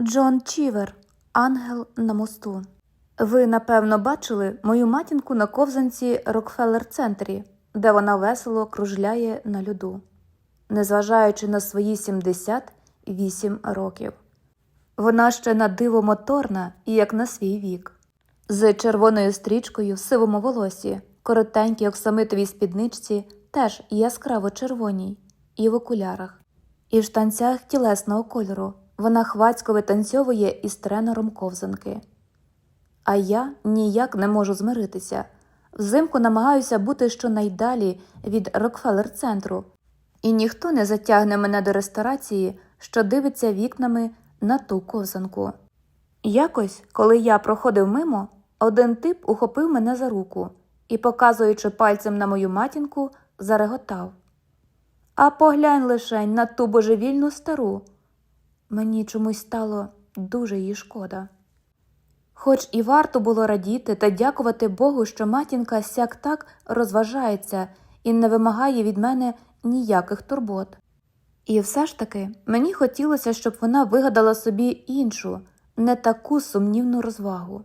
Джон Чівер, Ангел на мосту. Ви, напевно, бачили мою матінку на ковзанці Рокфеллер центрі, де вона весело кружляє на льоду, незважаючи на свої 78 років. Вона ще на диво моторна і як на свій вік, з червоною стрічкою в сивому волосі, коротенькій оксамитовій спідничці, теж яскраво червоній, і в окулярах, і в штанцях тілесного кольору. Вона хвацько витанцьовує із тренером ковзанки. А я ніяк не можу змиритися. Взимку намагаюся бути щонайдалі від Рокфеллер центру, і ніхто не затягне мене до ресторації, що дивиться вікнами на ту ковзанку. Якось, коли я проходив мимо, один тип ухопив мене за руку і, показуючи пальцем на мою матінку, зареготав. А поглянь лишень на ту божевільну стару. Мені чомусь стало дуже її шкода. Хоч і варто було радіти та дякувати Богу, що матінка сяк так розважається і не вимагає від мене ніяких турбот. І все ж таки мені хотілося, щоб вона вигадала собі іншу, не таку сумнівну розвагу.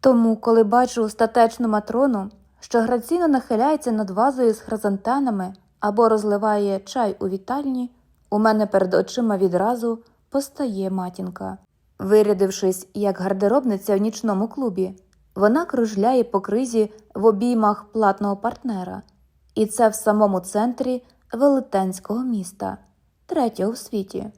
Тому, коли бачу статечну матрону, що граційно нахиляється над вазою з хризантемами або розливає чай у вітальні, у мене перед очима відразу постає матінка. Вирядившись як гардеробниця в нічному клубі, вона кружляє по кризі в обіймах платного партнера, і це в самому центрі велетенського міста, третього в світі.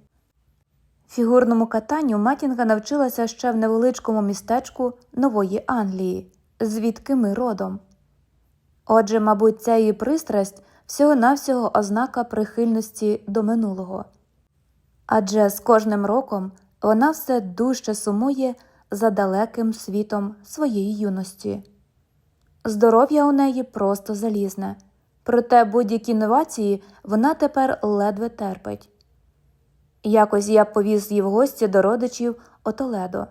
Фігурному катанню матінка навчилася ще в невеличкому містечку Нової Англії, звідки ми родом. Отже, мабуть, ця її пристрасть всього-навсього ознака прихильності до минулого. Адже з кожним роком вона все дужче сумує за далеким світом своєї юності. Здоров'я у неї просто залізне, проте будь-які новації вона тепер ледве терпить. Якось я повіз її в гості до родичів Отоледо.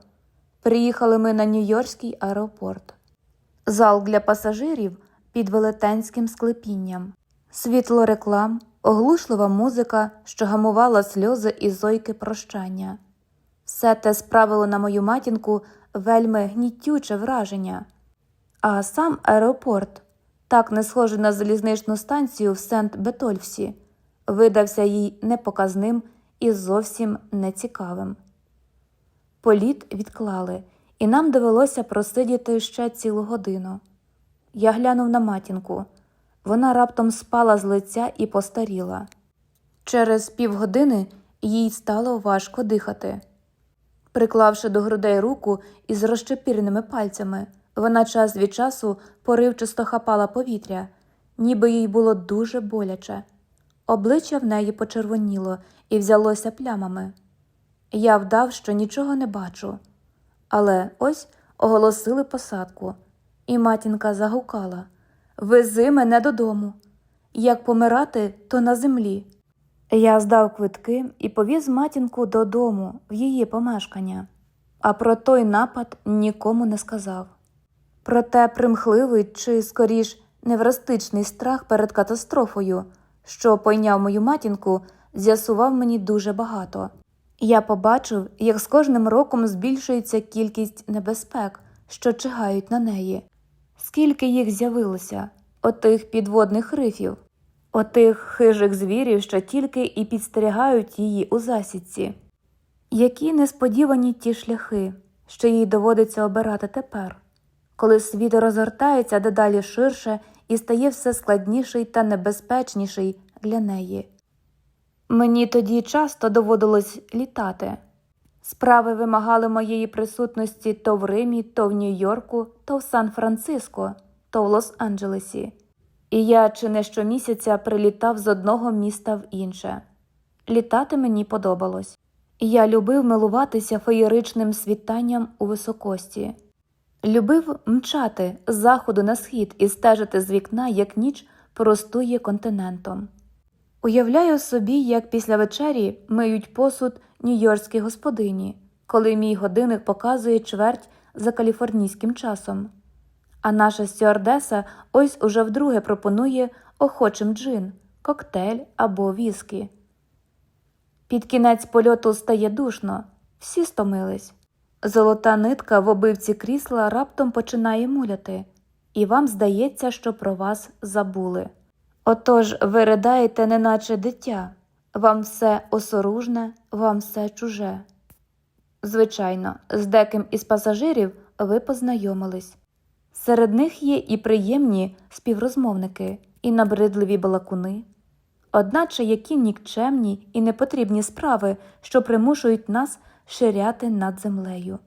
Приїхали ми на Нью-Йоркський аеропорт. Зал для пасажирів під велетенським склепінням, світло реклам, оглушлива музика, що гамувала сльози і зойки прощання. Все те справило на мою матінку вельми гнітюче враження. А сам аеропорт, так не схожий на залізничну станцію в Сент Бетольфсі, видався їй непоказним і зовсім нецікавим. Політ відклали, і нам довелося просидіти ще цілу годину. Я глянув на матінку. Вона раптом спала з лиця і постаріла. Через півгодини їй стало важко дихати. Приклавши до грудей руку із розчепіреними пальцями, вона час від часу поривчисто хапала повітря, ніби їй було дуже боляче. Обличчя в неї почервоніло і взялося плямами. Я вдав, що нічого не бачу. Але ось оголосили посадку, і матінка загукала Вези мене додому. Як помирати, то на землі. Я здав квитки і повіз матінку додому, в її помешкання, а про той напад нікому не сказав. Проте примхливий чи, скоріш, неврастичний страх перед катастрофою, що пойняв мою матінку, з'ясував мені дуже багато. Я побачив, як з кожним роком збільшується кількість небезпек, що чигають на неї, скільки їх з'явилося, отих підводних рифів, отих хижих звірів, що тільки і підстерігають її у засідці. Які несподівані ті шляхи, що їй доводиться обирати тепер, коли світ розгортається дедалі ширше і стає все складніший та небезпечніший для неї. Мені тоді часто доводилось літати. Справи вимагали моєї присутності то в Римі, то в Нью-Йорку, то в Сан-Франциско, то в Лос-Анджелесі, і я чи не щомісяця прилітав з одного міста в інше. Літати мені подобалось. Я любив милуватися феєричним світанням у високості, любив мчати з заходу на схід і стежити з вікна, як ніч простує континентом. Уявляю собі, як після вечері миють посуд нью-йоркські господині, коли мій годинник показує чверть за каліфорнійським часом. А наша стюардеса ось уже вдруге пропонує охочим джин, коктейль або віскі. Під кінець польоту стає душно, Всі стомились. Золота нитка в обивці крісла раптом починає муляти, і вам здається, що про вас забули. Отож ви ридаєте, неначе дитя, вам все осоружне, вам все чуже. Звичайно, з деким із пасажирів ви познайомились. Серед них є і приємні співрозмовники, і набридливі балакуни. Одначе які нікчемні і непотрібні справи, що примушують нас ширяти над землею.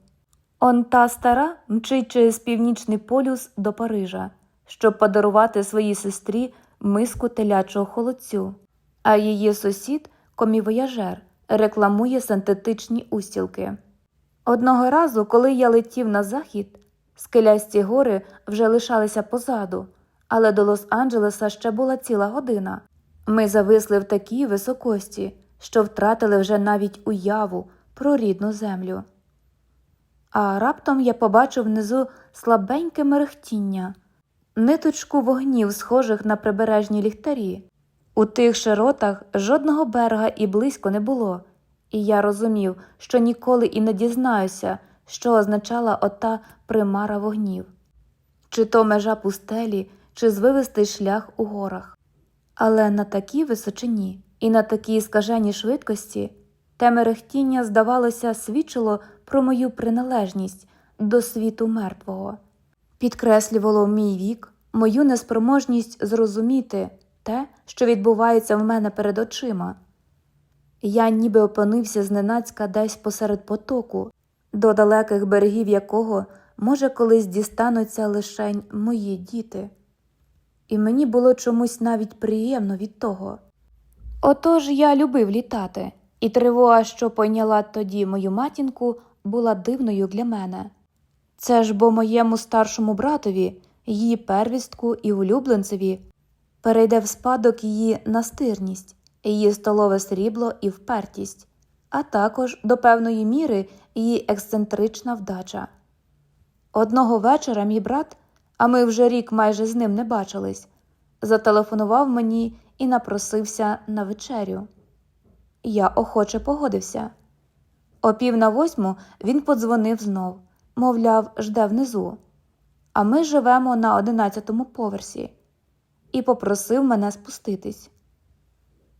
Он та стара мчить через північний полюс до Парижа, щоб подарувати своїй сестрі миску телячого холодцю, а її сусід, комівояжер, рекламує синтетичні устілки. Одного разу, коли я летів на захід, скелясті гори вже лишалися позаду, але до Лос-Анджелеса ще була ціла година. Ми зависли в такій високості, що втратили вже навіть уяву про рідну землю. А раптом я побачив внизу слабеньке мерехтіння, ниточку вогнів, схожих на прибережні ліхтарі. У тих широтах жодного берега і близько не було, і я розумів, що ніколи і не дізнаюся, що означала ота примара вогнів, чи то межа пустелі, чи звивистий шлях у горах. Але на такій височині і на такій скаженій швидкості те мерехтіння, здавалося, свідчило про мою приналежність до світу мертвого, підкреслювало мій вік, мою неспроможність зрозуміти те, що відбувається в мене перед очима. Я ніби опинився зненацька десь посеред потоку, до далеких берегів якого, може, колись дістануться лишень мої діти. І мені було чомусь навіть приємно від того. Отож я любив літати, і тривога, що пойняла тоді мою матінку, була дивною для мене. Це ж бо моєму старшому братові, її первістку і улюбленцеві, перейде в спадок її настирність, її столове срібло і впертість, а також до певної міри її ексцентрична вдача. Одного вечора мій брат, а ми вже рік майже з ним не бачились, зателефонував мені і напросився на вечерю. Я охоче погодився. О пів на восьму він подзвонив знов, мовляв, жде внизу. А ми живемо на одинадцятому поверсі, і попросив мене спуститись.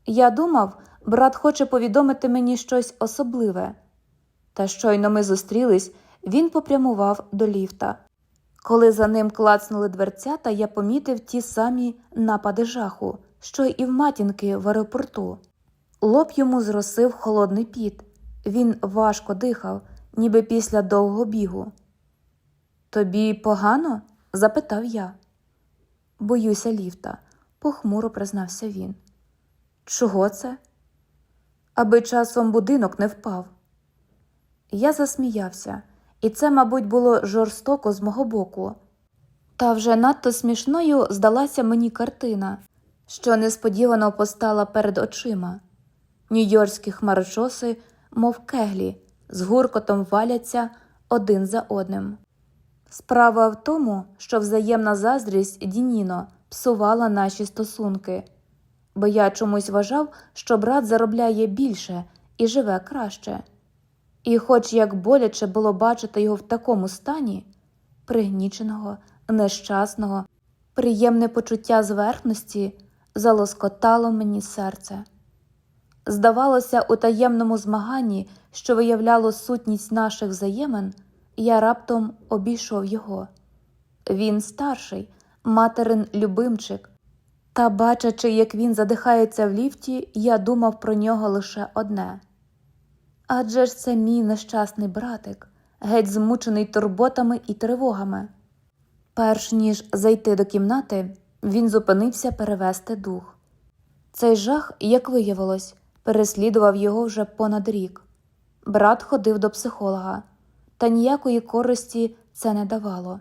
Я думав, брат хоче повідомити мені щось особливе. Та щойно ми зустрілись, він попрямував до ліфта. Коли за ним клацнули дверцята, я помітив ті самі напади жаху, що й і в матінки в аеропорту. Лоб йому зросив холодний піт. Він важко дихав, ніби після довгого бігу. Тобі погано? запитав я. Боюся ліфта, похмуро признався він. Чого це? Аби часом будинок не впав. Я засміявся, і це, мабуть, було жорстоко з мого боку. Та вже надто смішною здалася мені картина, що несподівано постала перед очима. Нью-Йоркські хмарочоси, мов кеглі, з гуркотом валяться один за одним. Справа в тому, що взаємна заздрість Дініно псувала наші стосунки, бо я чомусь вважав, що брат заробляє більше і живе краще. І, хоч як боляче було бачити його в такому стані, пригніченого, нещасного, приємне почуття зверхності залоскотало мені серце. Здавалося, у таємному змаганні, що виявляло сутність наших взаємин, я раптом обійшов його. Він старший, материн любимчик. Та, бачачи, як він задихається в ліфті, я думав про нього лише одне. Адже ж це мій нещасний братик, геть змучений турботами і тривогами. Перш ніж зайти до кімнати, він зупинився перевести дух. Цей жах, як виявилось, переслідував його вже понад рік. Брат ходив до психолога, та ніякої користі це не давало.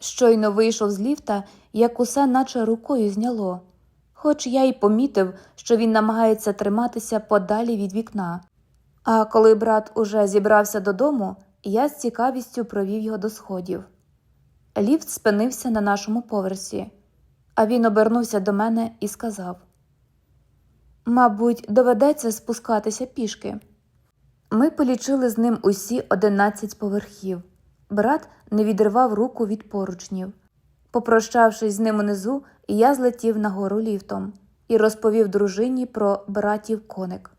Щойно вийшов з ліфта, як усе наче рукою зняло, хоч я й помітив, що він намагається триматися подалі від вікна. А коли брат уже зібрався додому, я з цікавістю провів його до сходів. Ліфт спинився на нашому поверсі, а він обернувся до мене і сказав: Мабуть, доведеться спускатися пішки. Ми полічили з ним усі одинадцять поверхів. Брат не відривав руку від поручнів. Попрощавшись з ним унизу, я злетів нагору ліфтом і розповів дружині про братів коник.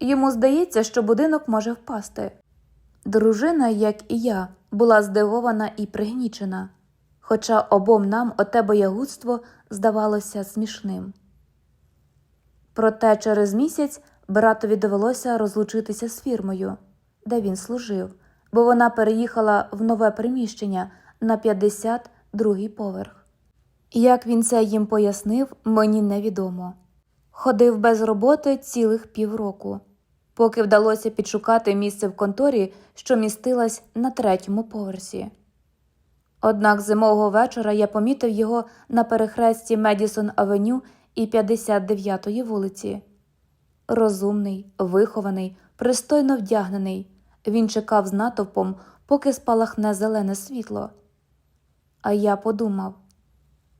Йому здається, що будинок може впасти. Дружина, як і я, була здивована і пригнічена, хоча обом нам оте боягудство здавалося смішним. Проте через місяць братові довелося розлучитися з фірмою, де він служив, бо вона переїхала в нове приміщення на 52-й поверх. Як він це їм пояснив, мені невідомо. Ходив без роботи цілих півроку, поки вдалося підшукати місце в конторі, що містилась на третьому поверсі. Однак зимового вечора я помітив його на перехресті Медісон Авеню і 59-ї вулиці. Розумний, вихований, пристойно вдягнений, він чекав з натовпом, поки спалахне зелене світло. А я подумав,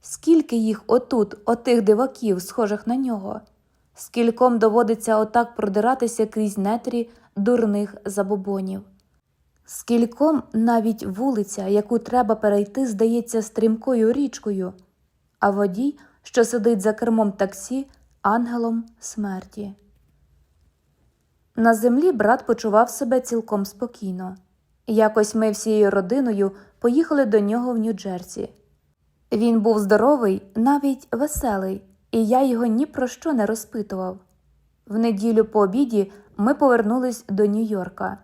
скільки їх отут, отих диваків, схожих на нього, скільком доводиться отак продиратися крізь нетрі дурних забобонів. Скільком навіть вулиця, яку треба перейти, здається стрімкою річкою, а водій, що сидить за кермом таксі, ангелом смерті. На землі брат почував себе цілком спокійно. Якось ми всією родиною поїхали до нього в Нью-Джерсі. Він був здоровий, навіть веселий, і я його ні про що не розпитував. В неділю по обіді ми повернулись до Нью-Йорка.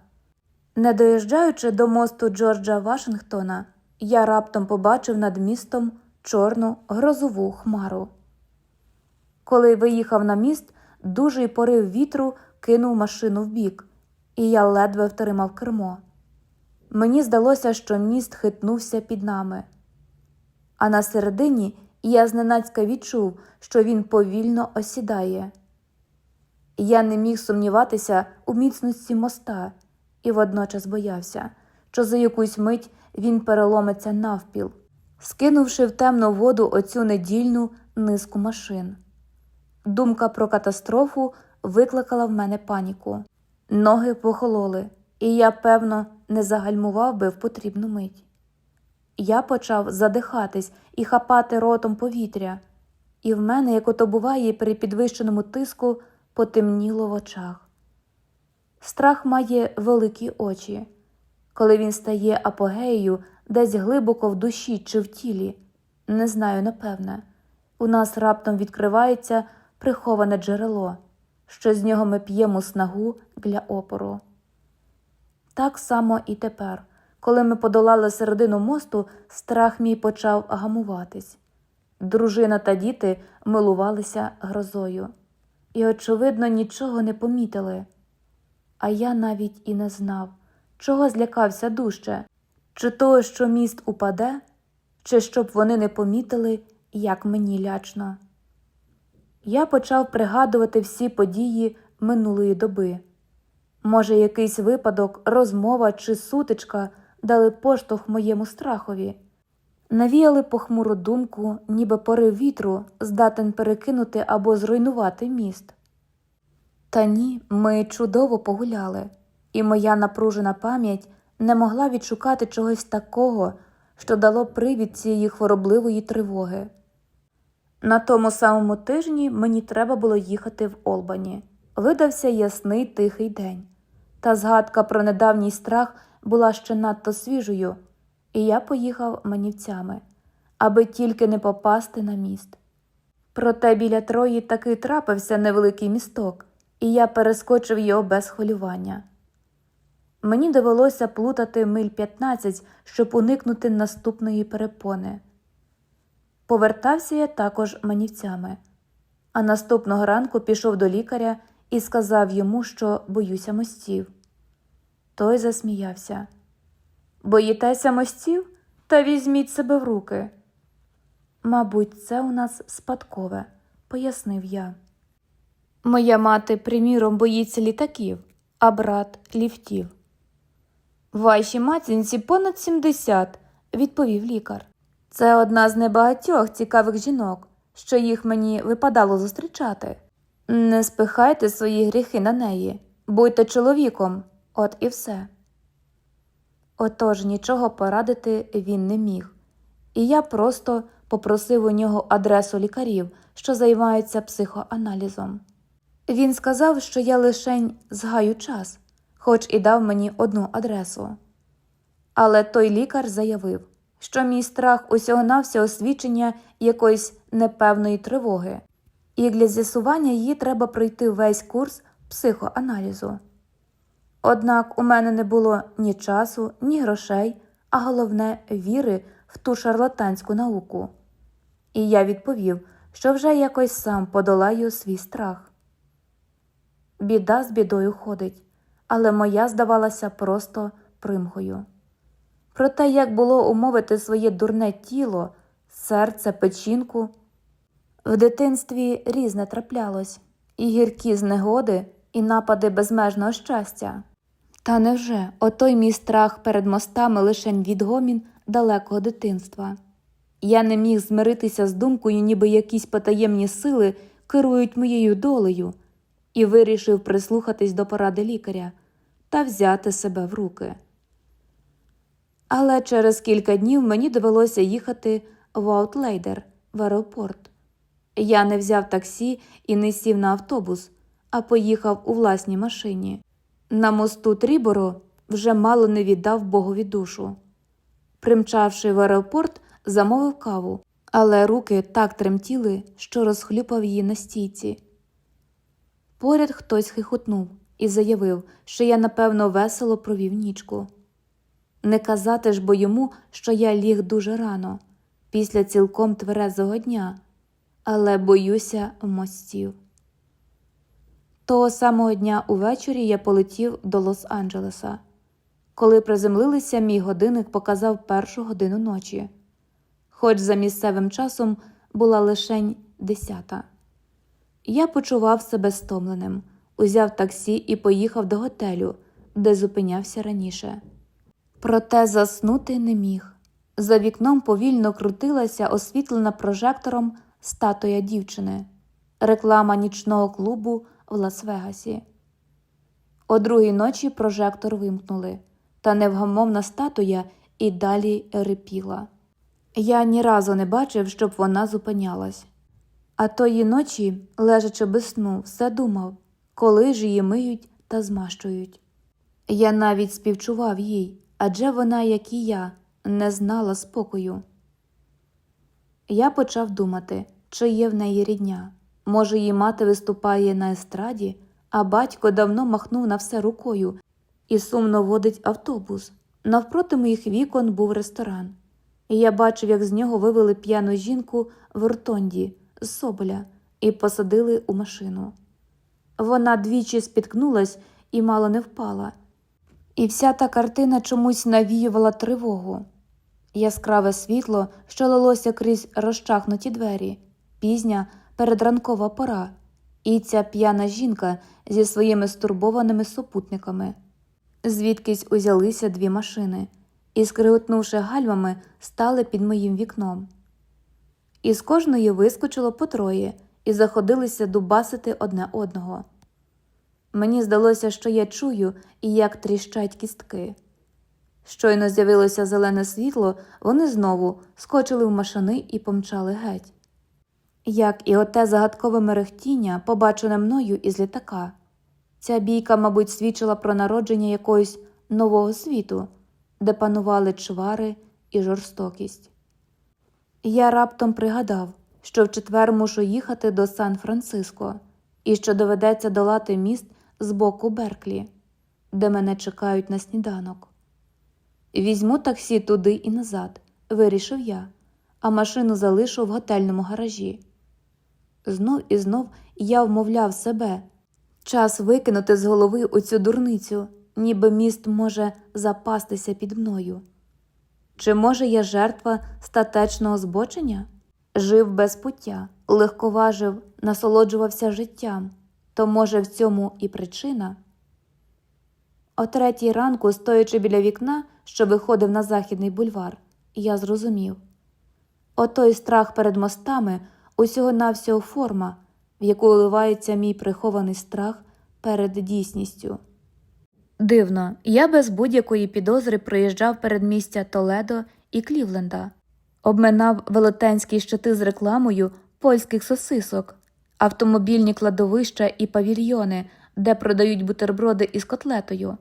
Не доїжджаючи до мосту Джорджа Вашингтона, я раптом побачив над містом чорну грозову хмару. Коли виїхав на міст, дужий порив вітру кинув машину вбік, і я ледве втримав кермо. Мені здалося, що міст хитнувся під нами. А на середині я зненацька відчув, що він повільно осідає. Я не міг сумніватися у міцності моста і водночас боявся, що за якусь мить він переломиться навпіл, скинувши в темну воду оцю недільну низку машин. Думка про катастрофу викликала в мене паніку. Ноги похололи, і я, певно, не загальмував би в потрібну мить. Я почав задихатись і хапати ротом повітря, і в мене, як ото буває при підвищеному тиску, потемніло в очах. Страх має великі очі, коли він стає апогеєю десь глибоко в душі чи в тілі, не знаю напевне, у нас раптом відкривається приховане джерело, що з нього ми п'ємо снагу для опору. Так само і тепер, коли ми подолали середину мосту, страх мій почав гамуватись. Дружина та діти милувалися грозою і, очевидно, нічого не помітили. А я навіть і не знав, чого злякався дужче, чи того, що міст упаде, чи щоб вони не помітили, як мені лячно. Я почав пригадувати всі події минулої доби. Може, якийсь випадок, розмова чи сутичка дали поштовх моєму страхові, навіяли похмуру думку, ніби порив вітру, здатен перекинути або зруйнувати міст. Та ні, ми чудово погуляли, і моя напружена пам'ять не могла відшукати чогось такого, що дало привід цієї хворобливої тривоги. На тому самому тижні мені треба було їхати в Олбані. Видався ясний тихий день. Та згадка про недавній страх була ще надто свіжою, і я поїхав манівцями, аби тільки не попасти на міст. Проте біля Трої таки трапився невеликий місток, і я перескочив його без хвилювання. Мені довелося плутати миль 15, щоб уникнути наступної перепони. Повертався я також манівцями, а наступного ранку пішов до лікаря і сказав йому, що боюся мостів. Той засміявся. Боїтеся мостів? Та візьміть себе в руки. Мабуть, це у нас спадкове, пояснив я. Моя мати, приміром, боїться літаків, а брат ліфтів. Вашій матінці понад 70, відповів лікар. Це одна з небагатьох цікавих жінок, що їх мені випадало зустрічати. Не спихайте свої гріхи на неї. Будьте чоловіком, от і все. Отож нічого порадити він не міг, і я просто попросив у нього адресу лікарів, що займаються психоаналізом. Він сказав, що я лишень згаю час, хоч і дав мені одну адресу. Але той лікар заявив, що мій страх усього навсього свідчення якоїсь непевної тривоги, і для з'ясування її треба пройти весь курс психоаналізу. Однак у мене не було ні часу, ні грошей, а головне віри в ту шарлатанську науку. І я відповів, що вже якось сам подолаю свій страх. Біда з бідою ходить, але моя здавалася просто примхою. Про те, як було умовити своє дурне тіло, серце, печінку. В дитинстві різне траплялось, і гіркі знегоди, і напади безмежного щастя. Та невже отой мій страх перед мостами лишень відгомін далекого дитинства? Я не міг змиритися з думкою, ніби якісь потаємні сили керують моєю долею, і вирішив прислухатись до поради лікаря та взяти себе в руки. Але через кілька днів мені довелося їхати в Аутлейдер в аеропорт. Я не взяв таксі і не сів на автобус, а поїхав у власній машині. На мосту Тріборо вже мало не віддав Богові душу. Примчавши в аеропорт, замовив каву, але руки так тремтіли, що розхлюпав її на стійці. Поряд хтось хихотнув і заявив, що я, напевно, весело провів нічку. Не казати ж бо йому, що я ліг дуже рано, після цілком тверезого дня, але боюся мостів. Того самого дня увечері я полетів до Лос-Анджелеса. Коли приземлилися, мій годинник показав першу годину ночі, хоч за місцевим часом була лишень десята. Я почував себе стомленим, узяв таксі і поїхав до готелю, де зупинявся раніше. Проте заснути не міг. За вікном повільно крутилася освітлена прожектором статуя дівчини, реклама нічного клубу в Лас-Вегасі. О другій ночі прожектор вимкнули, та невгамовна статуя і далі рипіла. Я ні разу не бачив, щоб вона зупинялась. А тої ночі, лежачи без сну, все думав, коли ж її миють та змащують. Я навіть співчував їй, адже вона, як і я, не знала спокою. Я почав думати, чи є в неї рідня. Може, її мати виступає на естраді, а батько давно махнув на все рукою і сумно водить автобус. Навпроти моїх вікон був ресторан, я бачив, як з нього вивели п'яну жінку в ротонді з Соболя і посадили у машину. Вона двічі спіткнулась і мало не впала, і вся та картина чомусь навіювала тривогу. Яскраве світло, що лилося крізь розчахнуті двері, пізня передранкова пора, і ця п'яна жінка зі своїми стурбованими супутниками. Звідкись узялися дві машини і, скриготнувши гальмами, стали під моїм вікном. Із кожної вискочило по троє і заходилися дубасити одне одного. Мені здалося, що я чую і як тріщать кістки. Щойно з'явилося зелене світло, вони знову скочили в машини і помчали геть. Як і оте загадкове мерехтіння, побачене мною із літака. Ця бійка, мабуть, свідчила про народження якогось нового світу, де панували чвари і жорстокість. Я раптом пригадав, що в четвер мушу їхати до Сан-Франциско і що доведеться долати міст з боку Берклі, де мене чекають на сніданок. Візьму таксі туди і назад, вирішив я, а машину залишу в готельному гаражі. Знов і знов я вмовляв себе час викинути з голови оцю дурницю, ніби міст може запастися під мною. Чи може я жертва статечного збочення? Жив без пуття, легковажив, насолоджувався життям, то, може, в цьому і причина? О третій ранку, стоячи біля вікна, що виходив на західний бульвар, я зрозумів отой страх перед мостами усього навсього форма, в яку уливається мій прихований страх перед дійсністю. Дивно, я без будь-якої підозри проїжджав передмістя Толедо і Клівленда, обминав велетенські щити з рекламою польських сосисок, автомобільні кладовища і павільйони, де продають бутерброди із котлетою,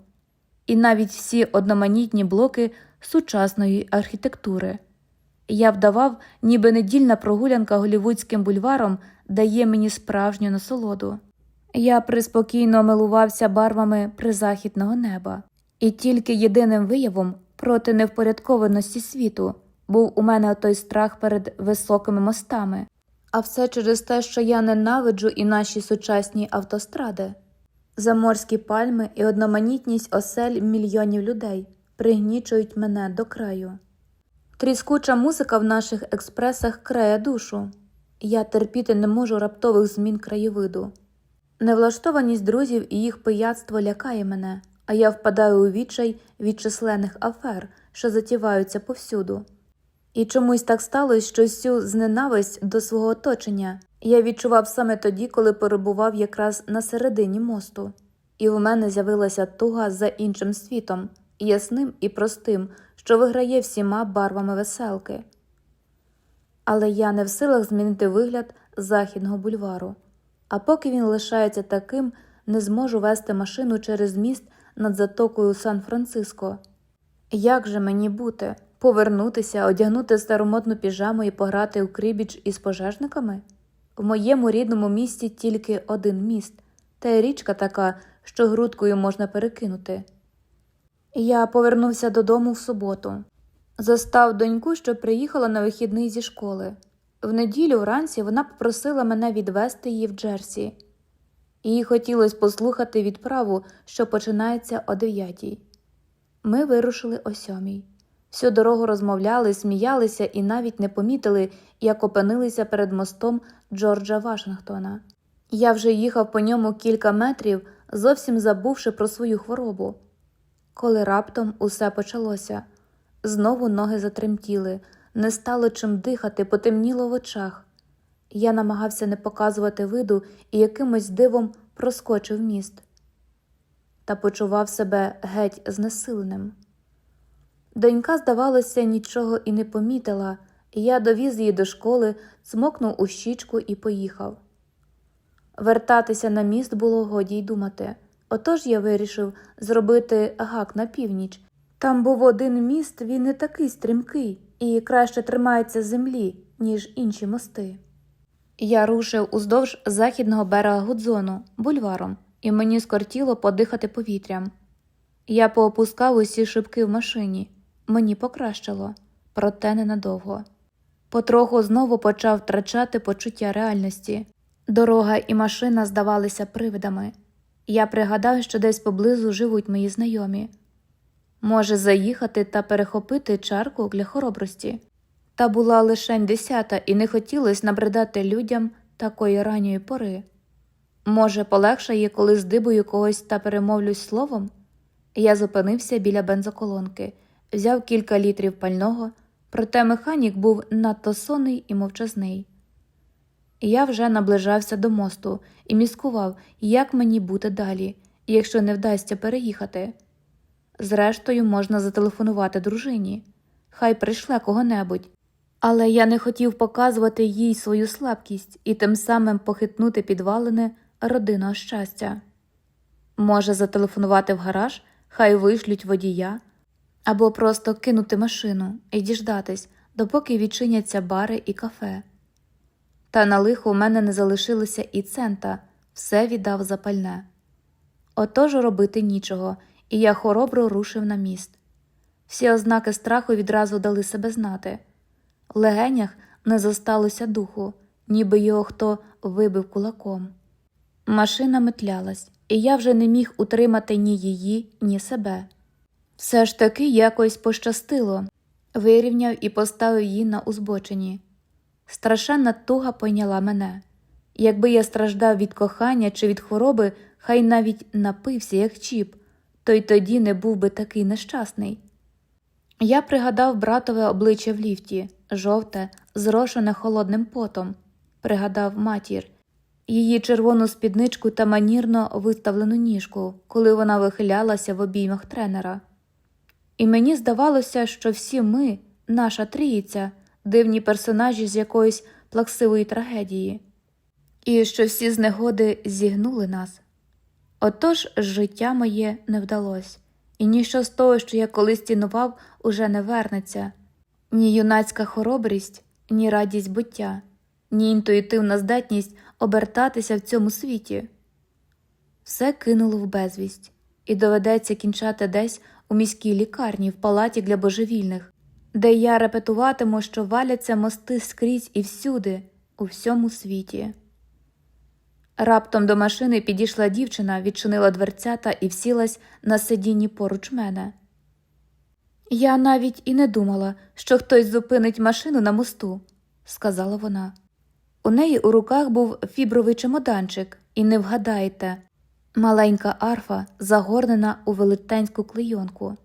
і навіть всі одноманітні блоки сучасної архітектури. Я вдавав, ніби недільна прогулянка голівудським бульваром дає мені справжню насолоду. Я приспокійно милувався барвами призахідного неба, і тільки єдиним виявом проти невпорядкованості світу був у мене той страх перед високими мостами, а все через те, що я ненавиджу і наші сучасні автостради. Заморські пальми і одноманітність осель мільйонів людей пригнічують мене до краю. Тріскуча музика в наших експресах крає душу. Я терпіти не можу раптових змін краєвиду. Невлаштованість друзів і їх пияцтво лякає мене, а я впадаю у відчай від численних афер, що затіваються повсюду. І чомусь так сталося, що цю зненависть до свого оточення я відчував саме тоді, коли перебував якраз на середині мосту, і в мене з'явилася туга за іншим світом, ясним і простим, що виграє всіма барвами веселки. Але я не в силах змінити вигляд західного бульвару. А поки він лишається таким, не зможу вести машину через міст над затокою Сан-Франциско. Як же мені бути? Повернутися, одягнути старомодну піжаму і пограти у крибіч із пожежниками? В моєму рідному місті тільки один міст, та й річка така, що грудкою можна перекинути. Я повернувся додому в суботу. Застав доньку, що приїхала на вихідний зі школи. В неділю вранці вона попросила мене відвести її в Джерсі. Їй хотілося послухати відправу, що починається о дев'ятій. Ми вирушили о сьомій. Всю дорогу розмовляли, сміялися і навіть не помітили, як опинилися перед мостом Джорджа Вашингтона. Я вже їхав по ньому кілька метрів, зовсім забувши про свою хворобу. Коли раптом усе почалося, знову ноги затремтіли, не стало чим дихати, потемніло в очах. Я намагався не показувати виду і якимось дивом проскочив міст та почував себе геть знесиленим. Донька, здавалося, нічого і не помітила, і я довіз її до школи, цмокнув у щічку і поїхав. Вертатися на міст було годі й думати. Отож я вирішив зробити гак на північ. Там був один міст, він не такий стрімкий і краще тримається землі, ніж інші мости. Я рушив уздовж західного берега Гудзону, бульваром, і мені скортіло подихати повітрям. Я поопускав усі шибки в машині, мені покращило, проте ненадовго. Потроху знову почав втрачати почуття реальності. Дорога і машина здавалися привидами. Я пригадав, що десь поблизу живуть мої знайомі. Може, заїхати та перехопити чарку для хоробрості. Та була лишень десята, і не хотілося набридати людям такої ранньої пори. Може, полегшає, коли здибую когось та перемовлюсь словом? Я зупинився біля бензоколонки, взяв кілька літрів пального, проте механік був надто сонний і мовчазний. Я вже наближався до мосту і міскував, як мені бути далі, якщо не вдасться переїхати. Зрештою, можна зателефонувати дружині, хай прийшле кого-небудь. Але я не хотів показувати їй свою слабкість і тим самим похитнути підвалини родинного щастя. Може, зателефонувати в гараж, хай вишлють водія, або просто кинути машину і діждатись, допоки відчиняться бари і кафе. Та на лихо у мене не залишилося і цента, все віддав запальне. Отож робити нічого, і я хоробро рушив на міст. Всі ознаки страху відразу дали себе знати. В легенях не зосталося духу, ніби його хто вибив кулаком. Машина метлялась, і я вже не міг утримати ні її, ні себе. Все ж таки якось пощастило, вирівняв і поставив її на узбочині. Страшенна туга пойняла мене. Якби я страждав від кохання чи від хвороби, хай навіть напився, як чіп, то й тоді не був би такий нещасний. Я пригадав братове обличчя в ліфті, жовте, зрошене холодним потом, пригадав матір, її червону спідничку та манірно виставлену ніжку, коли вона вихилялася в обіймах тренера. І мені здавалося, що всі ми, наша трійця, дивні персонажі з якоїсь плаксивої трагедії, і що всі з негоди зігнули нас. Отож життя моє не вдалось, і ніщо з того, що я колись цінував, уже не вернеться ні юнацька хоробрість, ні радість буття, ні інтуїтивна здатність обертатися в цьому світі. Все кинуло в безвість, і доведеться кінчати десь у міській лікарні в палаті для божевільних, де я репетуватиму, що валяться мости скрізь і всюди, у всьому світі. Раптом до машини підійшла дівчина, відчинила дверцята і всілась на сидінні поруч мене. Я навіть і не думала, що хтось зупинить машину на мосту, сказала вона. У неї у руках був фібровий чемоданчик, і не вгадаєте, маленька арфа загорнена у велетенську клейонку.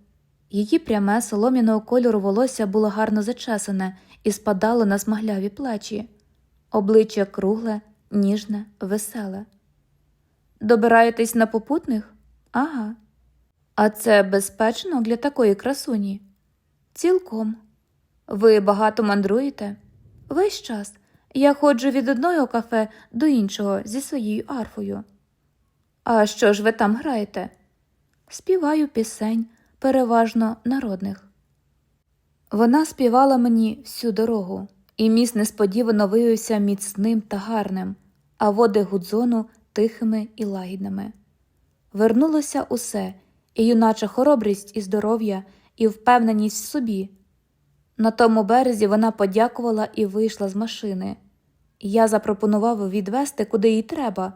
Її пряме солом'яного кольору волосся було гарно зачесане і спадало на смагляві плечі, обличчя кругле, ніжне, веселе. Добираєтесь на попутних? Ага. А це безпечно для такої красуні? Цілком. Ви багато мандруєте? Весь час. Я ходжу від одного кафе до іншого зі своєю арфою. А що ж ви там граєте? Співаю пісень, переважно народних. Вона співала мені всю дорогу, і міст несподівано виявився міцним та гарним, а води гудзону тихими і лагідними. Вернулося усе, і юнача хоробрість, і здоров'я, і впевненість в собі. На тому березі вона подякувала і вийшла з машини. Я запропонував відвести, куди їй треба,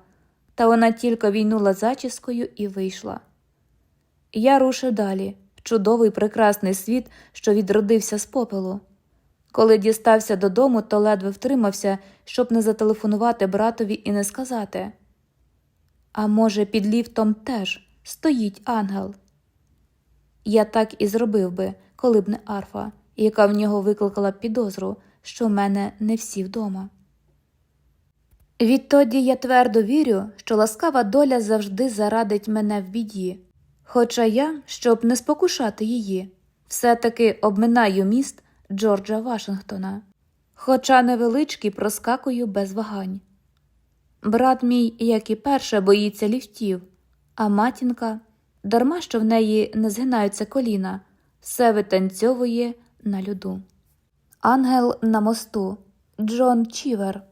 та вона тільки війнула зачіскою і вийшла. Я рушив далі, чудовий прекрасний світ, що відродився з попелу. Коли дістався додому, то ледве втримався, щоб не зателефонувати братові і не сказати. А може, під ліфтом теж стоїть ангел. Я так і зробив би, коли б не арфа, яка в нього викликала підозру, що в мене не всі вдома. Відтоді я твердо вірю, що ласкава доля завжди зарадить мене в біді, хоча я, щоб не спокушати її, все-таки обминаю міст Джорджа Вашингтона, хоча невеличкий проскакую без вагань. Брат мій, як і перше, боїться ліфтів, а матінка, дарма що в неї не згинаються коліна, все витанцьовує на льоду. Ангел на мосту Джон Чівер